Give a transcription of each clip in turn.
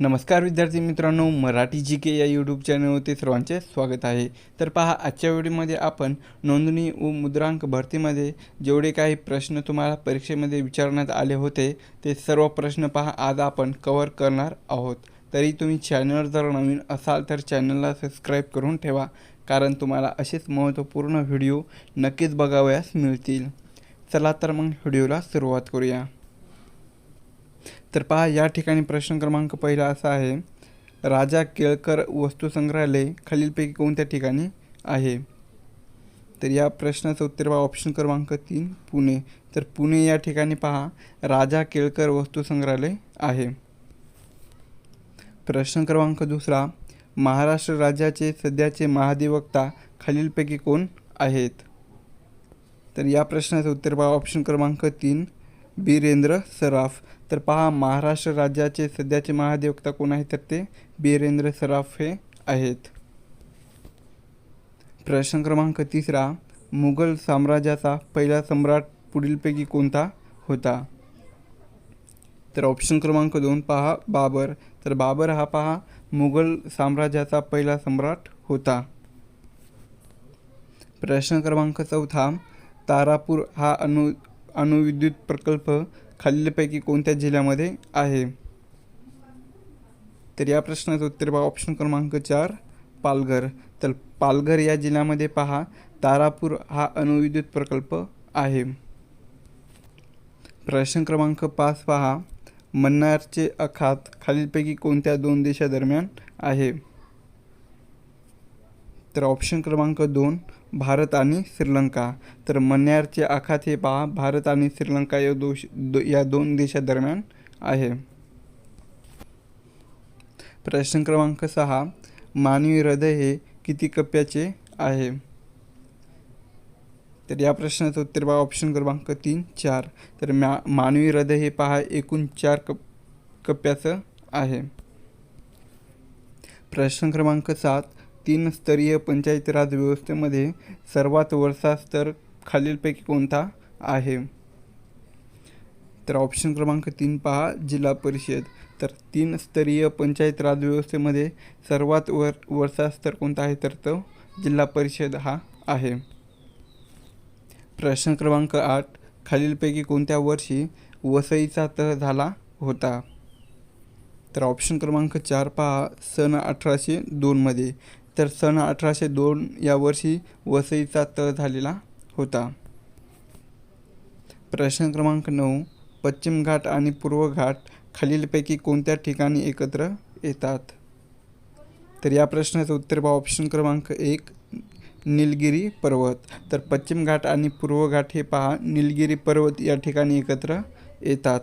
नमस्कार विद्यार्थी मित्रांनो मराठी जी के या यूट्यूब चॅनलवरती सर्वांचे स्वागत आहे. तर पहा आजच्या व्हिडिओमध्ये आपण नोंदणी व मुद्रांक भरतीमध्ये जेवढे काही प्रश्न तुम्हाला परीक्षेमध्ये विचारण्यात आले होते ते सर्व प्रश्न पहा आज आपण कवर करणार आहोत. तरी तुम्ही चॅनलवर जर नवीन असाल तर चॅनलला सबस्क्राईब करून ठेवा कारण तुम्हाला असेच महत्त्वपूर्ण व्हिडिओ नक्कीच बघावयास मिळतील. चला तर मग व्हिडिओला सुरुवात करूया. तर पहा या ठिकाणी प्रश्न क्रमांक पहिला असा आहे राजा केळकर वस्तू संग्रहालय खालीलपैकी कोणत्या ठिकाणी आहे? तर या प्रश्नाचं उत्तर पहा ऑप्शन क्रमांक तीन पुणे. तर पुणे या ठिकाणी पहा राजा केळकर वस्तू संग्रहालय आहे. प्रश्न क्रमांक दुसरा महाराष्ट्र राज्याचे सध्याचे महाधिवक्ता खालीलपैकी कोण आहेत? तर या प्रश्नाचं उत्तर पहा ऑप्शन क्रमांक तीन बिरेंद्र सराफ. तर पहा महाराष्ट्र राज्याचे सध्याचे महाधिवक्ता कोण आहेत तर ते बिरेंद्र सराफ हे आहेत. प्रश्न क्रमांक तिसरा मुघल साम्राज्याचा पहिला सम्राट पुढीलपैकी कोणता होता? तर ऑप्शन क्रमांक दोन पहा बाबर. तर बाबर हा पहा मुघल साम्राज्याचा पहिला सम्राट होता. प्रश्न क्रमांक चौथा तारापूर हा अणु अणुविद्युत प्रकल्प खालीलपैकी कोणत्या जिल्ह्यामध्ये आहे? तर या प्रश्नाचं उत्तर पहा ऑप्शन क्रमांक चार पालघर. तर पालघर या जिल्ह्यामध्ये पहा तारापूर हा अणुविद्युत प्रकल्प आहे. प्रश्न क्रमांक पाच पहा मन्नारचे अखात खालीलपैकी कोणत्या दोन देशादरम्यान आहे? तर ऑप्शन क्रमांक दोन भारत आणि श्रीलंका. तर मन्यारचे आखात हे पहा. भारत आणि श्रीलंका या दोष दो या दोन देशादरम्यान आहे. प्रश्न क्रमांक सहा. मानवी हृदय हे किती कप्प्याचे आहे? तर या प्रश्नाचं उत्तर पहा. ऑप्शन क्रमांक तीन चार. तर मा मानवी हृदय हे पहा. एकूण चार कप कप्प्याचं आहे. प्रश्न क्रमांक सात. तीन स्तरीय पंचायत राज व्यवस्थेमध्ये सर्वात वरचा स्तर खालीलपैकी कोणता आहे? तर ऑप्शन क्रमांक तीन पहा जिल्हा परिषद. तर तीन स्तरीय पंचायत राज व्यवस्थेमध्ये सर्वात वर वरचा स्तर कोणता आहे? तर तो जिल्हा परिषद हा आहे. प्रश्न क्रमांक आठ खालीलपैकी कोणत्या वर्षी वसईचा तह झाला होता? तर ऑप्शन क्रमांक चार पहा सन अठराशे दोनमध्ये तर सन अठराशे दोन या वर्षी वसईचा तळ झालेला होता. प्रश्न क्रमांक नऊ पश्चिम घाट आणि पूर्व घाट खालीलपैकी कोणत्या ठिकाणी एकत्र येतात? तर या प्रश्नाचं उत्तर पहा. ऑप्शन क्रमांक एक निलगिरी पर्वत. तर पश्चिम घाट आणि पूर्व घाट हे पहा. निलगिरी पर्वत या ठिकाणी एकत्र येतात.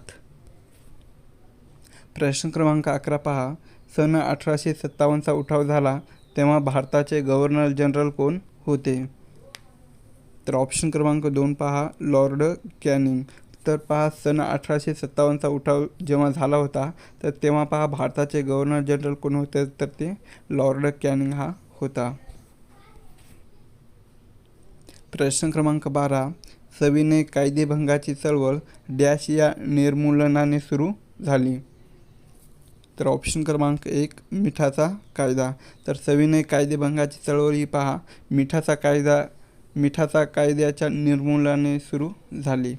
प्रश्न क्रमांक अकरा पहा. सन अठराशे सत्तावन्नचा उठाव झाला. तेव्हा भारताचे गव्हर्नर जनरल कोण होते? तर ऑप्शन क्रमांक दोन पहा लॉर्ड कॅनिंग. तर पहा सन अठराशे सत्तावन्नचा उठाव जेव्हा झाला होता तर तेव्हा पहा भारताचे गव्हर्नर जनरल कोण होते? तर ते लॉर्ड कॅनिंग हा होता. प्रश्न क्रमांक बारा. सविनय कायदेभंगाची चळवळ डॅश या निर्मूलनाने सुरू झाली. तर ऑप्शन क्रमांक एक मिठाचा कायदा. तर सविनय कायदेभंगाची चळवळ ही पहा. मिठाचा कायदा मिठाचा कायद्याच्या निर्मूलनाने सुरू झाली.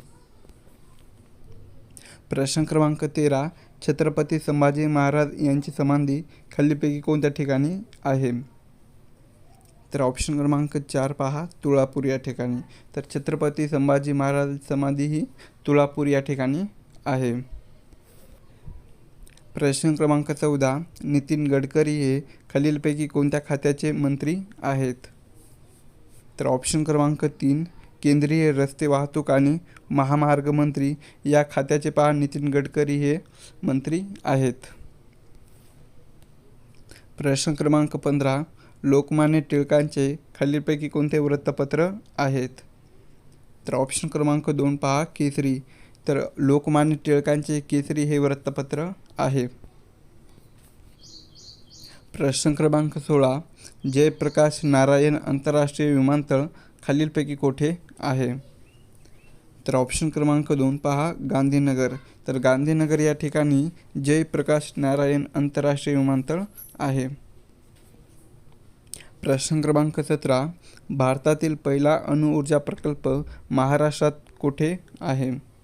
प्रश्न क्रमांक तेरा छत्रपती संभाजी महाराज यांची समाधी खालीपैकी कोणत्या ठिकाणी आहे? तर ऑप्शन क्रमांक चार पहा तुळापूर या ठिकाणी. तर छत्रपती संभाजी महाराज समाधी ही तुळापूर या ठिकाणी आहे. प्रश्न क्रमांक चौदा नितीन गडकरी हे खालीलपैकी कोणत्या खात्याचे मंत्री आहेत? तर ऑप्शन क्रमांक तीन केंद्रीय रस्ते वाहतूक आणि महामार्ग मंत्री या खात्याचे पहा नितीन गडकरी हे मंत्री आहेत. प्रश्न क्रमांक पंधरा लोकमान्य टिळकांचे खालीलपैकी कोणते वृत्तपत्र आहेत? तर ऑप्शन क्रमांक दोन पहा केसरी. तर लोकमान्य टिळकांचे केसरी हे वृत्तपत्र आहे. प्रश्न क्रमांक सोळा. जयप्रकाश नारायण आंतरराष्ट्रीय विमानतळ खालीलपैकी कोठे आहे? तर ऑप्शन क्रमांक दोन पहा गांधीनगर. तर गांधीनगर या ठिकाणी जयप्रकाश नारायण आंतरराष्ट्रीय विमानतळ आहे. प्रश्न क्रमांक सतरा. भारतातील पहिला अणुऊर्जा प्रकल्प महाराष्ट्रात कुठे आहे?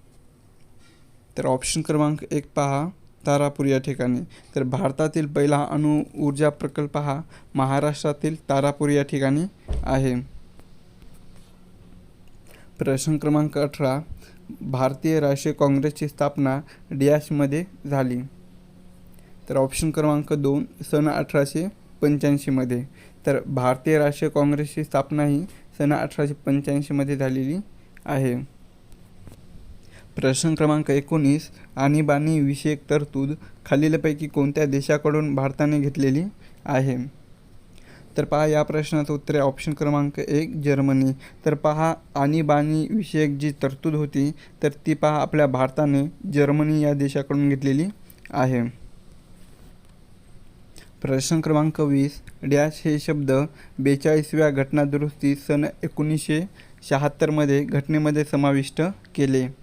तर ऑप्शन क्रमांक एक पहा तारापूर या ठिकाणी. तर भारतातील पहिला अणु ऊर्जा प्रकल्प हा महाराष्ट्रातील तारापूर या ठिकाणी आहे. प्रश्न क्रमांक अठरा भारतीय राष्ट्रीय काँग्रेसची स्थापना डियाशमध्ये झाली. तर ऑप्शन क्रमांक दोन सन अठराशे पंच्याऐंशीमध्ये. तर भारतीय राष्ट्रीय काँग्रेसची स्थापना ही सन अठराशे पंच्याऐंशीमध्ये झालेली आहे. प्रश्न क्रमांक एकोणीस आणीबाणीविषयक तरतूद खालीलपैकी कोणत्या देशाकडून भारताने घेतलेली आहे? तर पहा या प्रश्नाचं उत्तर आहे ऑप्शन क्रमांक एक जर्मनी. तर पहा आणीबाणीविषयक जी तरतूद होती तर ती पहा आपल्या भारताने जर्मनी या देशाकडून घेतलेली आहे. प्रश्न क्रमांक वीस डॅश हे शब्द बेचाळीसव्या घटनादुरुस्ती सन एकोणीसशे शहात्तरमध्ये घटनेमध्ये समाविष्ट केले.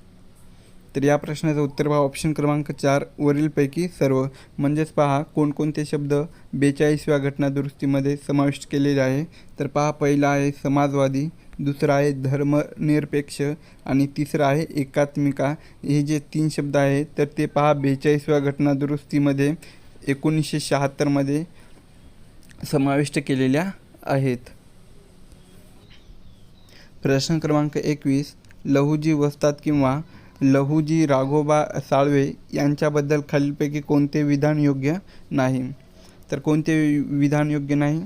तर या प्रश्नाचं उत्तर पहा. ऑप्शन क्रमांक चार वरीलपैकी सर्व. म्हणजेच पहा कोणकोणते शब्द बेचाळीसव्या घटनादुरुस्तीमध्ये समाविष्ट केलेले आहे? तर पहा पहिला आहे समाजवादी दुसरा आहे धर्मनिरपेक्ष आणि तिसरा आहे एकात्मिका. हे जे तीन शब्द आहेत तर ते पहा बेचाळीसव्या घटनादुरुस्तीमध्ये एकोणीसशे शहात्तरमध्ये समाविष्ट केलेल्या आहेत. प्रश्न क्रमांक एकवीस लहुजी वस्तात किंवा लहूजी राघोबा साळवे यांच्याबद्दल खालीलपैकी कोणते विधान योग्य नाही? तर कोणते विधान योग्य नाही?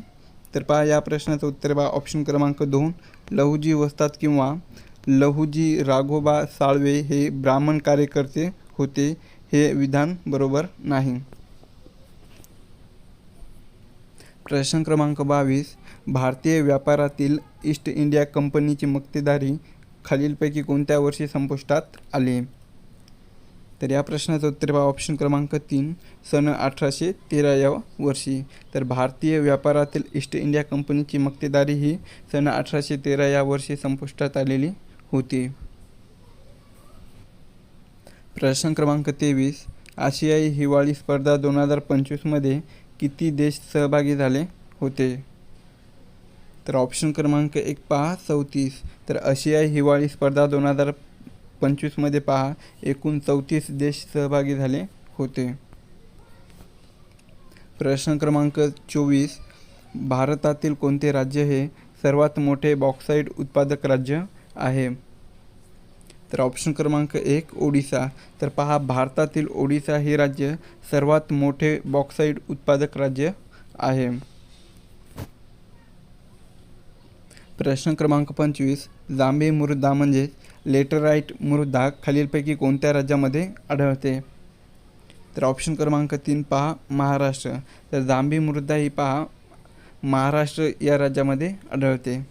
तर पहा या प्रश्नाचं उत्तर पहा. ऑप्शन क्रमांक दोन. लहूजी वस्तात किंवा लहूजी राघोबा साळवे हे ब्राह्मण कार्यकर्ते होते हे विधान बरोबर नाही. प्रश्न क्रमांक बावीस. भारतीय व्यापारातील ईस्ट इंडिया कंपनीची मक्तेदारी खालीलपैकी कोणत्या वर्षी संपुष्टात आले? तर या प्रश्नाचं उत्तर पहा. ऑप्शन क्रमांक तीन सन अठराशे तेरा या वर्षी. तर भारतीय व्यापारातील ईस्ट इंडिया कंपनीची मक्तेदारी ही सन अठराशे तेरा या वर्षी संपुष्टात आलेली होती. प्रश्न क्रमांक तेवीस आशियाई हिवाळी स्पर्धा दोन हजार पंचवीसमध्ये किती देश सहभागी झाले होते? तर ऑप्शन क्रमांक एक पहा चौतीस. तर आशियाई हिवाळी स्पर्धा दोन हजार पंचवीसमध्ये पहा एकूण चौतीस देश सहभागी झाले होते. प्रश्न क्रमांक चोवीस. भारतातील कोणते राज्य हे सर्वात मोठे बॉक्साईड उत्पादक राज्य आहे? तर ऑप्शन क्रमांक एक ओडिसा. तर पहा भारतातील ओडिसा हे राज्य सर्वात मोठे बॉक्साईड उत्पादक राज्य आहे. प्रश्न क्रमांक पंचवीस जांभी मृदा म्हणजेच लेटराईट मृदा खालीलपैकी कोणत्या राज्यामध्ये आढळते? तर ऑप्शन क्रमांक तीन पहा महाराष्ट्र. तर जांभी मृदा ही पहा महाराष्ट्र या राज्यामध्ये आढळते.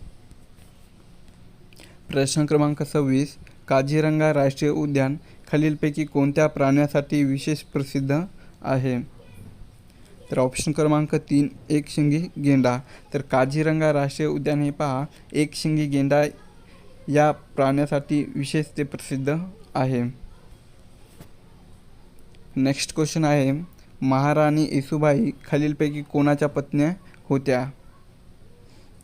प्रश्न क्रमांक सव्वीस काझीरंगा राष्ट्रीय उद्यान खालीलपैकी कोणत्या प्राण्यासाठी विशेष प्रसिद्ध आहे? तर ऑप्शन क्रमांक तीन एक शिंगी गेंडा. तर काझीरंगा राष्ट्रीय उद्यान हे पहा एक शिंगी गेंडा या प्राण्यासाठी विशेष ते प्रसिद्ध आहे. नेक्स्ट क्वेश्चन आहे महाराणी येसुबाई खालीलपैकी कोणाच्या पत्न्या होत्या?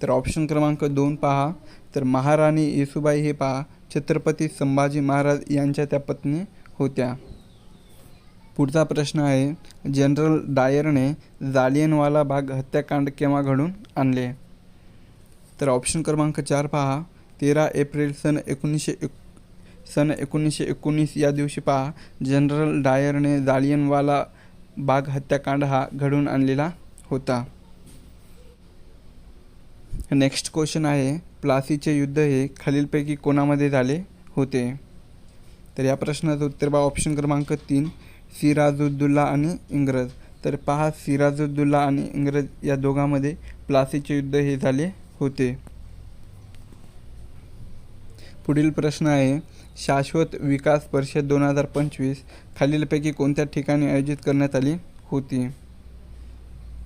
तर ऑप्शन क्रमांक दोन पहा तर महाराणी येसुबाई हे पहा छत्रपती संभाजी महाराज यांच्या त्या पत्नी होत्या. पुढचा प्रश्न आहे. जनरल डायरने जालियनवाला बाग हत्याकांड केव्हा घडून आणले? तर ऑप्शन क्रमांक चार पहा. तेरा एप्रिल सन एकोणीसशे एक सन एकोणीसशे एकोणीस या दिवशी पहा. जनरल डायरने जालियनवाला बाग हत्याकांड हा घडून आणलेला होता. नेक्स्ट क्वेश्चन आहे. प्लासीचे युद्ध हे खालीलपैकी कोणामध्ये झाले होते? तर या प्रश्नाचं उत्तर बा ऑप्शन क्रमांक तीन. सिराजुद्दुल्ला आणि इंग्रज. तर पहा सिराजुद्दुल्ला आणि इंग्रज या दोघांमध्ये प्लासीचे युद्ध हे झाले होते. पुढील प्रश्न आहे शाश्वत विकास परिषद दोन हजार पंचवीस खालीलपैकी कोणत्या ठिकाणी आयोजित करण्यात आली होती?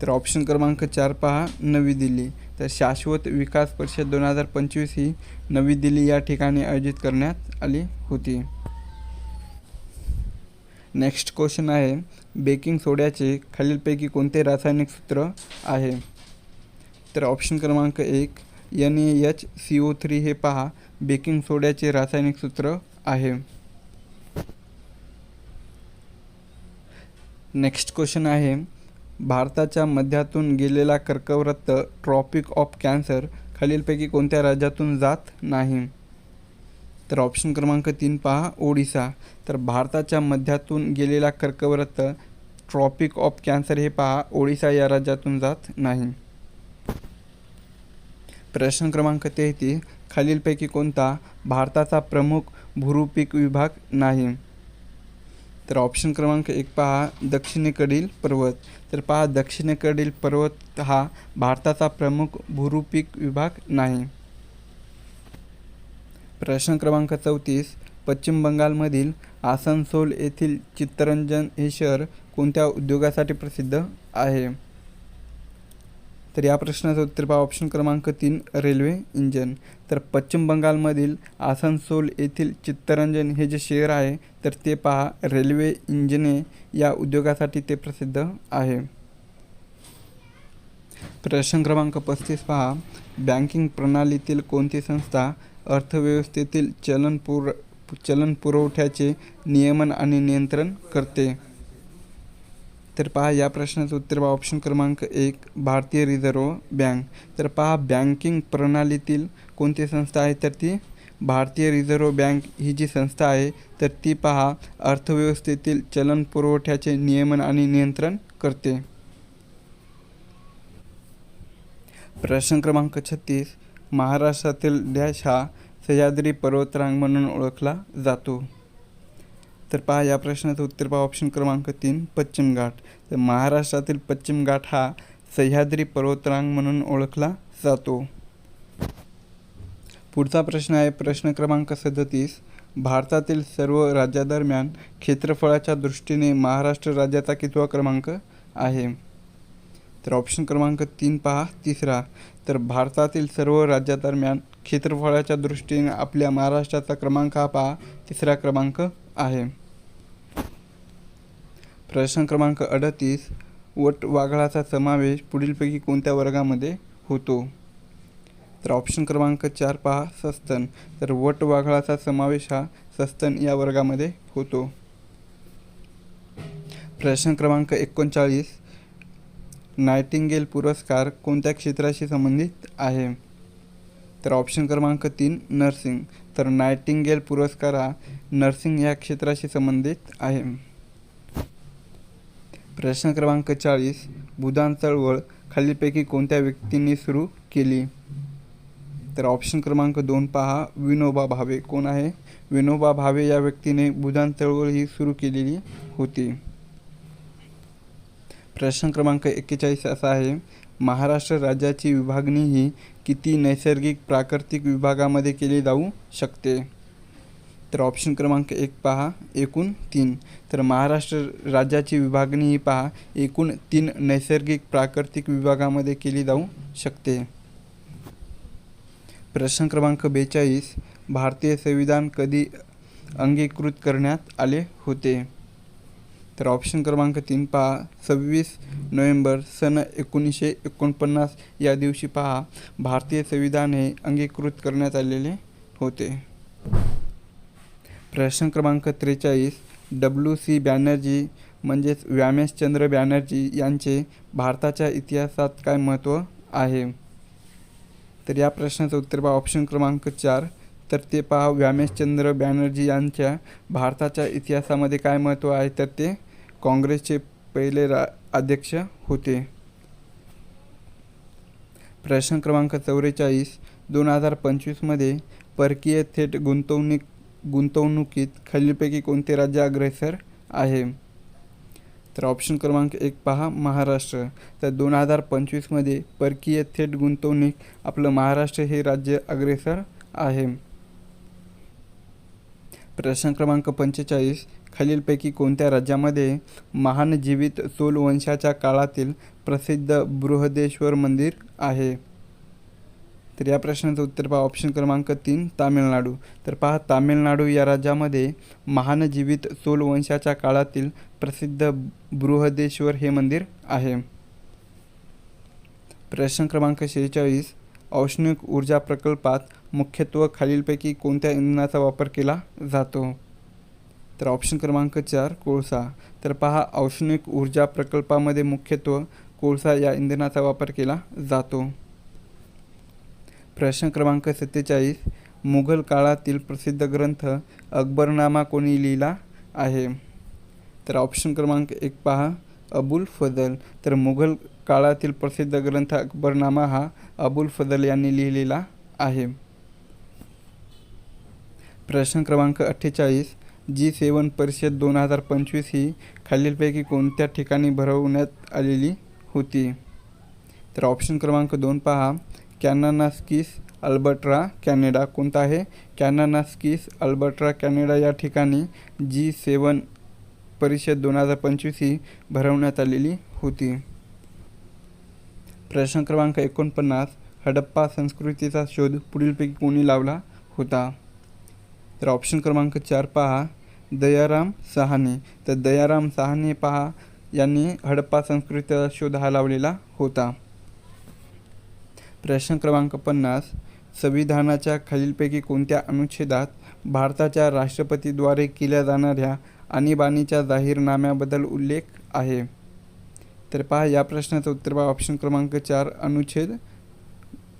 तर ऑप्शन क्रमांक चार पहा नवी दिल्ली. तर शाश्वत विकास परिषद दोन हजार पंचवीस ही नवी दिल्ली या ठिकाणी आयोजित करण्यात आली होती. नेक्स्ट क्वेश्चन आहे बेकिंग सोड्याचे खालीलपैकी कोणते रासायनिक सूत्र आहे? तर ऑप्शन क्रमांक एक N A H C O three हे पहा बेकिंग सोड्याचे रासायनिक सूत्र आहे. नेक्स्ट क्वेश्चन आहे भारताच्या मध्यातून गेलेला कर्कवृत्त ट्रॉपिक ऑफ कॅन्सर खालीलपैकी कोणत्या राज्यातून जात नाही? तर ऑप्शन क्रमांक तीन पहा ओडिसा. तर भारताच्या मध्यातून गेलेला कर्कवृत्त ट्रॉपिक ऑफ कॅन्सर हे पहा ओडिसा या राज्यातून जात नाही. प्रश्न क्रमांक तेहतीस खालीलपैकी कोणता? भारताचा प्रमुख भूरूपिक विभाग नाही. तर ऑप्शन क्रमांक एक पहा दक्षिणेकडील पर्वत. तर पहा दक्षिणेकडील पर्वत हा भारताचा प्रमुख भूरूपिक विभाग नाही. प्रश्न क्रमांक चौतीस पश्चिम बंगालमधील आसनसोल येथील चित्तरंजन हे शहर कोणत्या उद्योगासाठी प्रसिद्ध आहे? तर या प्रश्नाचं उत्तर पहा. ऑप्शन क्रमांक तीन रेल्वे इंजन तर पश्चिम बंगालमधील आसनसोल येथील चित्तरंजन हे जे शहर आहे तर ते पहा रेल्वे इंजिने या उद्योगासाठी ते प्रसिद्ध आहे. प्रश्न क्रमांक पस्तीस पहा. बँकिंग प्रणालीतील कोणती संस्था अर्थव्यवस्थेतील चलन पुर चलन पुरवठ्याचे नियमन आणि नियंत्रण करते. तर पहा या प्रश्नाचं उत्तर पहा. ऑप्शन क्रमांक एक भारतीय रिझर्व्ह बँक. तर पहा बँकिंग प्रणालीतील कोणती संस्था आहे? तर ती भारतीय रिझर्व्ह बँक ही जी संस्था आहे तर ती पहा अर्थव्यवस्थेतील चलन पुरवठ्याचे नियमन आणि नियंत्रण करते. प्रश्न क्रमांक छत्तीस महाराष्ट्रातील डॅश हा सह्याद्री पर्वतरांग म्हणून ओळखला जातो. तर पहा या प्रश्नाचं उत्तर पहा ऑप्शन क्रमांक तीन पश्चिम घाट. तर महाराष्ट्रातील पश्चिम घाट हा सह्याद्री पर्वतरांग म्हणून ओळखला जातो. पुढचा प्रश्न आहे प्रश्न क्रमांक सदतीस. भारतातील सर्व राज्यादरम्यान क्षेत्रफळाच्या दृष्टीने महाराष्ट्र राज्याचा कितवा क्रमांक आहे? तर ऑप्शन क्रमांक तीन पहा तिसरा. तर भारतातील सर्व राज्यादरम्यान क्षेत्रफळाच्या दृष्टीने आपल्या महाराष्ट्राचा क्रमांक हा पहा तिसरा क्रमांक आहे. प्रश्न क्रमांक अडतीस वट वाघळाचा समावेश पुढीलपैकी कोणत्या वर्गामध्ये होतो? तर ऑप्शन क्रमांक चार पहा सस्तन. तर वट वाघळाचा समावेश हा सस्तन या वर्गामध्ये होतो. प्रश्न क्रमांक एकोणचाळीस नायटिंगेल पुरस्कार कोणत्या क्षेत्राशी संबंधित आहे? तर ऑप्शन क्रमांक तीन नर्सिंग तर नायटिंगेल पुरस्कार हा नर्सिंग या क्षेत्राशी संबंधित आहे. प्रश्न क्रमांक चाळीस भूदान चळवळ खालीलपैकी कोणत्या व्यक्तींनी सुरू केली? तर ऑप्शन क्रमांक दोन पहा विनोबा भावे. कोण आहे? विनोबा भावे या व्यक्तीने भूदान चळवळ ही सुरू केलेली होती. प्रश्न क्रमांक एक्केचाळीस असा आहे महाराष्ट्र राज्याची विभागणी ही किती नैसर्गिक प्राकृतिक विभागामध्ये केली जाऊ शकते? तर ऑप्शन क्रमांक एक पहा एकूण तीन. तर महाराष्ट्र राज्याची विभागणी ही पहा एकूण तीन नैसर्गिक प्राकृतिक विभागामध्ये केली जाऊ शकते. प्रश्न क्रमांक बेचाळीस भारतीय संविधान कधी अंगीकृत करण्यात आले होते? तर ऑप्शन क्रमांक तीन पहा. सव्वीस नोव्हेंबर सन एकोणीसशे एकोणपन्नास या दिवशी पहा. भारतीय संविधान हे अंगीकृत करण्यात आलेले होते. प्रश्न क्रमांक त्रेचाळीस. डब्ल्यू सी बॅनर्जी म्हणजेच व्यामेशचंद्र बॅनर्जी यांचे भारताच्या इतिहासात काय महत्त्व आहे? तर या प्रश्नाचं उत्तर पहा. ऑप्शन क्रमांक चार. तर ते पहा व्यामेशचंद्र बॅनर्जी यांच्या भारताच्या इतिहासामध्ये काय महत्त्व आहे? तर ते काँग्रेसचे पहिले रा अध्यक्ष होते. प्रश्न क्रमांक चौवेचाळीस दोन हजार पंचवीसमध्ये परकीय थेट गुंतवणूक गुंतवणुकीत खालीलपैकी कोणते राज्य अग्रेसर आहे? तर ऑप्शन क्रमांक एक पहा महाराष्ट्र. तर दोन हजार पंचवीसमध्ये परकीय थेट गुंतवणूक आपलं महाराष्ट्र हे राज्य अग्रेसर आहे. प्रश्न क्रमांक पंचेचाळीस. खालीलपैकी कोणत्या राज्यामध्ये महान जीवित चोल वंशाच्या काळातील प्रसिद्ध बृहदेश्वर मंदिर आहे? तर या प्रश्नाचं उत्तर पहा. ऑप्शन क्रमांक तीन तामिळनाडू. तर पहा तामिळनाडू या राज्यामध्ये महानजीवित चोल वंशाच्या काळातील प्रसिद्ध बृहदेश्वर हे मंदिर आहे. प्रश्न क्रमांक शेहेचाळीस. औष्णिक ऊर्जा प्रकल्पात मुख्यत्व खालीलपैकी कोणत्या इंधनाचा वापर केला जातो? तर ऑप्शन क्रमांक चार कोळसा. तर पहा औष्णिक ऊर्जा प्रकल्पामध्ये मुख्यत्व कोळसा या इंधनाचा वापर केला जातो. प्रश्न क्रमांक सत्तेचाळीस मुघल काळातील प्रसिद्ध ग्रंथ अकबरनामा कोणी लिहिला आहे? तर ऑप्शन क्रमांक एक पहा अबुल फजल. तर मुघल काळातील प्रसिद्ध ग्रंथ अकबरनामा हा अबुल फजल यांनी लिहिलेला आहे. प्रश्न क्रमांक अठ्ठेचाळीस जी सेवन परिषद दोन हजार पंचवीस ही खालीलपैकी कोणत्या ठिकाणी भरवण्यात आलेली होती? तर ऑप्शन क्रमांक दोन पहा. कॅनानास्किस अल्बर्ट्रा कॅनडा कोणता आहे? कॅनानास्किस अल्बर्ट्रा कॅनडा या ठिकाणी जी सेवन परिषद दोन हजार पंचवीस ही भरवण्यात आलेली होती. प्रश्न क्रमांक एकोणपन्नास हडप्पा संस्कृतीचा शोध पुढीलपैकी कोणी लावला होता? तर ऑप्शन क्रमांक चार पहा. दयाराम सहाने. तर दयाराम सहाने पहा यांनी हडप्पा संस्कृतीचा शोध हा लावलेला होता. प्रश्न क्रमांक पन्नास. संविधानाच्या खालीलपैकी कोणत्या अनुच्छेदात भारताच्या राष्ट्रपतीद्वारे केल्या जाणाऱ्या आणीबाणीच्या जाहीरनाम्याबद्दल उल्लेख आहे? तर पहा या प्रश्नाचं उत्तर पहा. ऑप्शन क्रमांक चार अनुच्छेद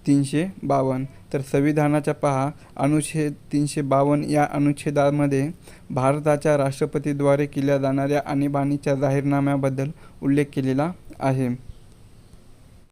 तीनशे बावन्न. तर संविधानाच्या पहा अनुच्छेद तीनशे बावन्न या अनुच्छेदामध्ये भारताच्या राष्ट्रपतीद्वारे केल्या जाणाऱ्या आणीबाणीच्या जाहीरनाम्याबद्दल उल्लेख केलेला आहे.